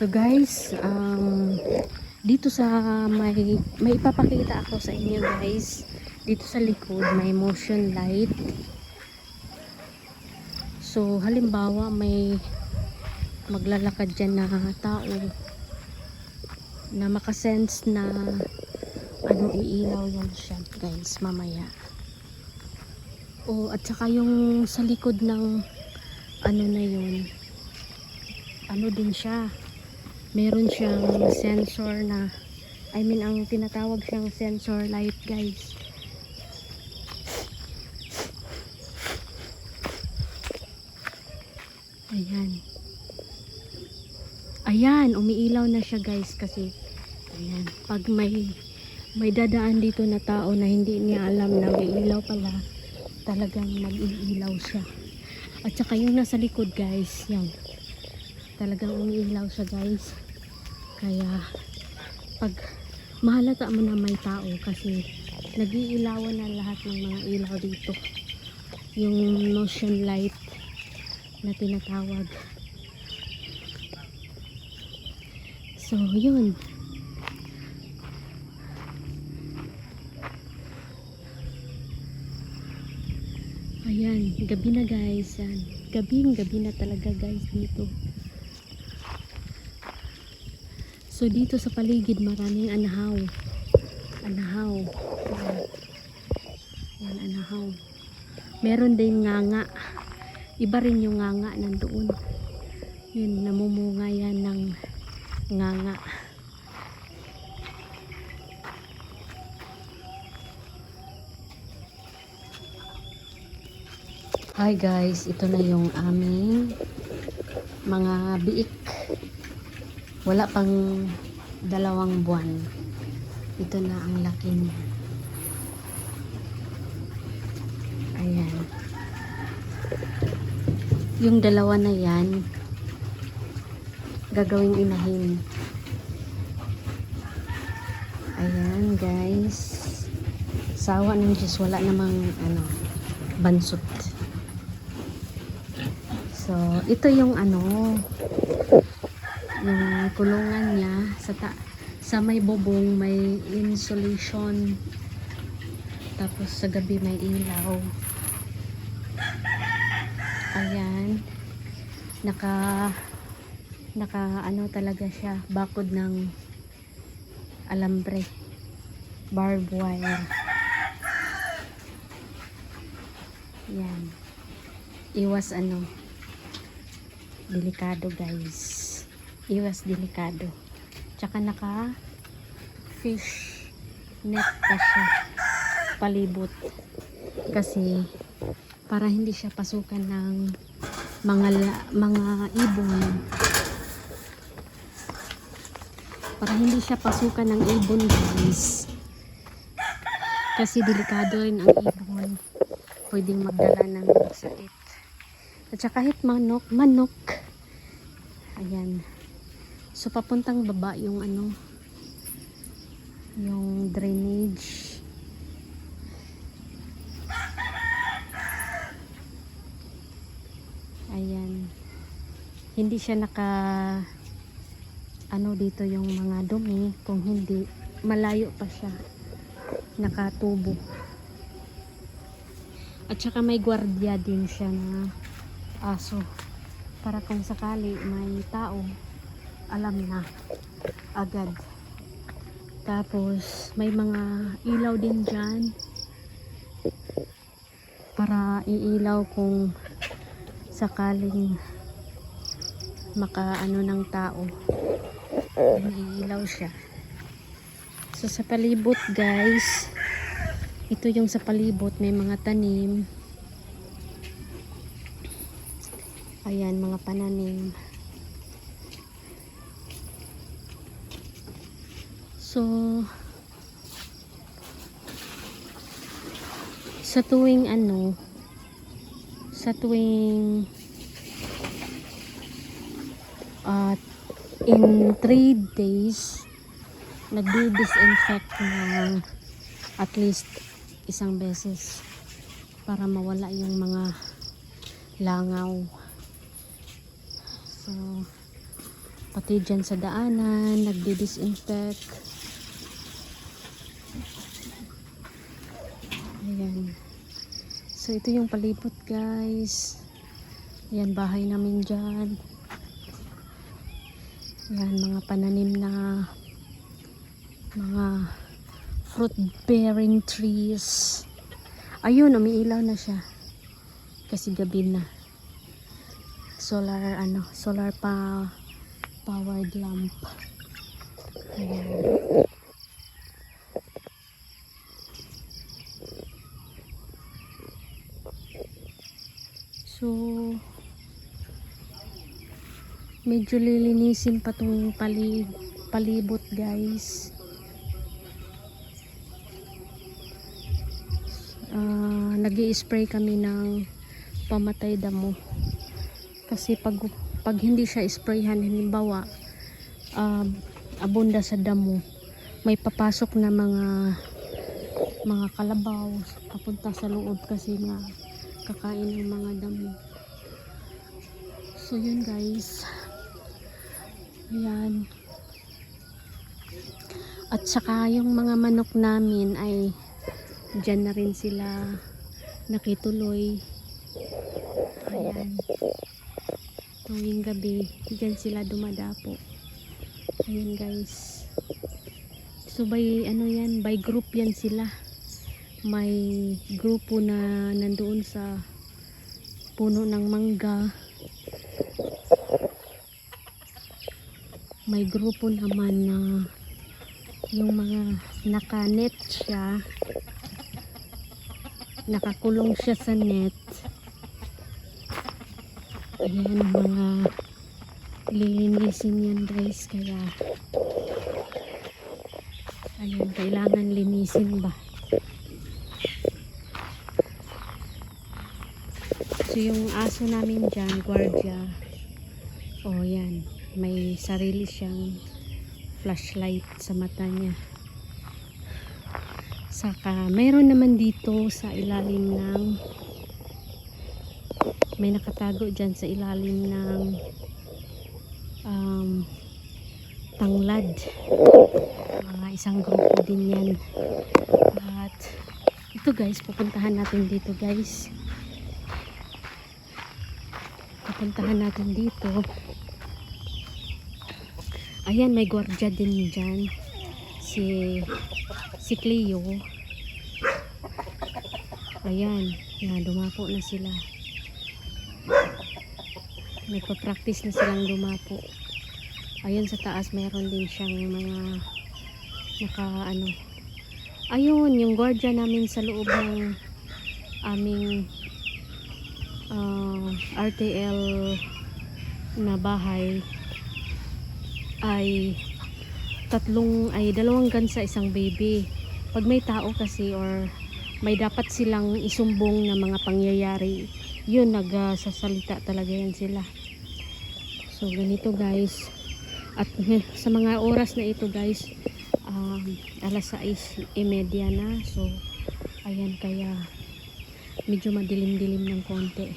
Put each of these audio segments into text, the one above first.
So guys, um, dito sa may, may ipapakita ako sa inyo guys. Dito sa likod may motion light. So halimbawa may maglalakad dyan na tao na makasense na ano iilaw yan siya guys mamaya. O at saka yung sa likod ng ano na yun ano din siya meron siyang sensor na I mean ang tinatawag siyang sensor light guys. Ayan. Ayan umiilaw na siya guys kasi ayan pag may may dadaan dito na tao na hindi niya alam na may ilaw pala talagang mag-iilaw siya. At saka yung nasa likod guys yan talagang umiilaw siya guys. Kaya pag mahalata mo na may tao kasi nagiilawan na lahat ng mga ilaw dito. Yung motion light na tinatawag. So yun. Ayan gabi na guys. Yan gabing gabi na talaga guys dito So dito sa paligid maraming anahaw. Anahaw. Ayan, anahaw. Meron din nganga. Iba rin yung nganga nandoon. Yun, namumunga yan ng nganga. Hi guys, ito na yung aming mga biik wala pang dalawang buwan. Ito na ang laki niya. Ayan. Yung dalawa na yan gagawing inahin. Ayan guys. Sawa ng Diyos wala namang ano bansot. So ito yung ano yung kulungan niya sa ta sa may bubong may insulation. Tapos sa gabi may ilaw. Ayan. Naka naka ano talaga siya bakod ng alambre. Barbed wire. Yan iwas ano. Delikado guys iwas delikado. Tsaka naka fish net pa siya palibot. Kasi para hindi siya pasukan ng mga mga ibon. Para hindi siya pasukan ng ibon guys. Kasi delikado rin ang ibon. Pwedeng magdala ng sakit. At saka kahit manok, manok. Ayan. So papuntang baba yung ano yung drainage. Ayan. Hindi siya naka ano dito yung mga dumi. Kung hindi malayo pa siya. Nakatubo. At saka may gwardiya din siya na aso. Para kung sakali may tao alam na. Agad. Tapos may mga ilaw din dyan. Para iilaw kung sakaling makaano ng tao. Iilaw siya. So sa palibot guys. Ito yung sa palibot. May mga tanim. Ayan mga pananim So, sa tuwing ano, sa tuwing at in 3 days, nagdi-disinfect ng at least isang beses para mawala yung mga langaw. So, Pati dyan sa daanan, nagdi-disinfect. Ayan. So, ito yung palibot, guys. Ayan, bahay namin dyan. Ayan, mga pananim na mga fruit bearing trees. Ayun, umiilaw na siya. Kasi gabi na. Solar, ano, solar pa powered lamp. Ayan. So, medyo lilinisin pa tong pali, palibot guys. Ah, nag spray kami ng pamatay damo. Kasi pag, pag hindi siya sprayhan, halimbawa, um, abunda sa damo, may papasok na mga mga kalabaw papunta sa loob kasi nga kakain ng mga damo. So yun guys. Ayan. At saka yung mga manok namin ay dyan na rin sila nakituloy. Ayan. Tuwing gabi, dyan sila dumadapo. Ayan guys. So by ano yan, by group yan sila. May grupo na nandoon sa puno ng mangga. May grupo naman na yung mga nakanet siya. Nakakulong siya sa net. Ayan mga lilinisin yan guys kaya ayan kailangan linisin ba? So yung aso namin dyan guardia. Oh yan may sarili siyang flashlight sa mata niya Saka, mayroon naman dito sa ilalim ng may nakatago dyan sa ilalim ng um, tanglad. Mga isang grupo din yan. At ito guys, pupuntahan natin dito guys. Pupuntahan natin dito. Ayan, may gwardiya din dyan. Si si Cleo. Ayan, yan, dumapo na sila. Nagpa-practice na silang dumapo. Ayun sa taas, mayroon din siyang mga naka ano. Ayun, yung guardia namin sa loob ng aming ah, RTL na bahay ay tatlong ay dalawang gansa isang baby. Pag may tao kasi or may dapat silang isumbong na mga pangyayari yun nagsasalita talaga yan sila. So ganito guys. At eh, sa mga oras na ito guys um, alas 6 imedya na. So ayan kaya medyo madilim-dilim ng konti.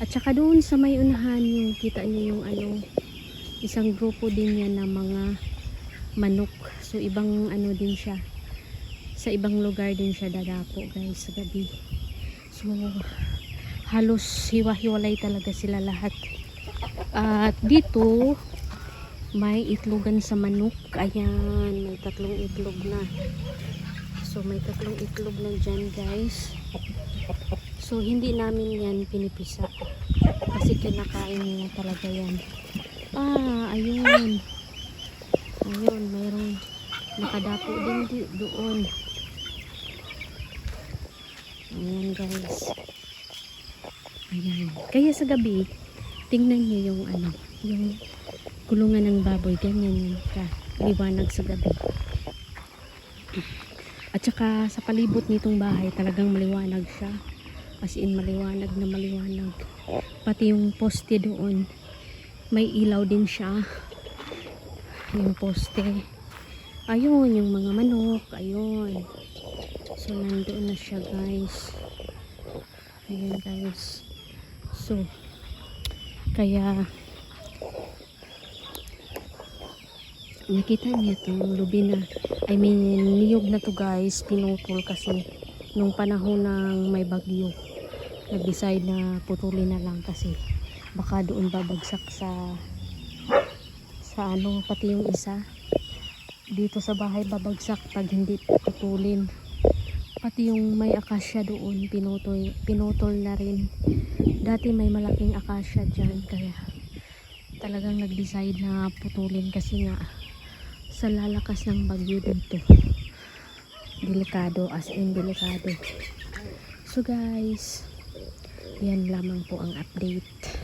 At saka doon sa may unahan yung kita niyo yung ano isang grupo din yan na mga manok. So ibang ano din siya. Sa ibang lugar din siya dadapo guys sa gabi. So halos hiwa-hiwalay talaga sila lahat. At dito may itlogan sa manok. Ayan may tatlong itlog na. So may tatlong itlog na dyan guys. So hindi namin yan pinipisa. Kasi kinakain nila talaga yan ah ayun. Ayun mayroong nakadapo din di, doon. Ayan guys. Ayan. Kaya sa gabi tingnan nyo yung ano yung kulungan ng baboy. Ganyan yung ka liwanag sa gabi. At saka sa palibot nitong bahay talagang maliwanag siya. As in maliwanag na maliwanag. Pati yung poste doon may ilaw din siya. Yung poste. Ayun yung mga manok. Ayun. So nandoon na siya guys. Ayun guys. So kaya nakita niya itong lubina I mean niyog na to guys. Pinutol kasi nung panahon ng may bagyo. Nag-decide na putulin na lang kasi baka doon babagsak sa sa ano pati yung isa. Dito sa bahay babagsak pag hindi putulin pati yung may akasya doon pinutol, pinutol na rin. Dati may malaking akasya dyan kaya talagang nag-decide na putulin kasi nga sa lalakas ng bagyo dito. Delikado as in delikado. So guys yan lamang po ang update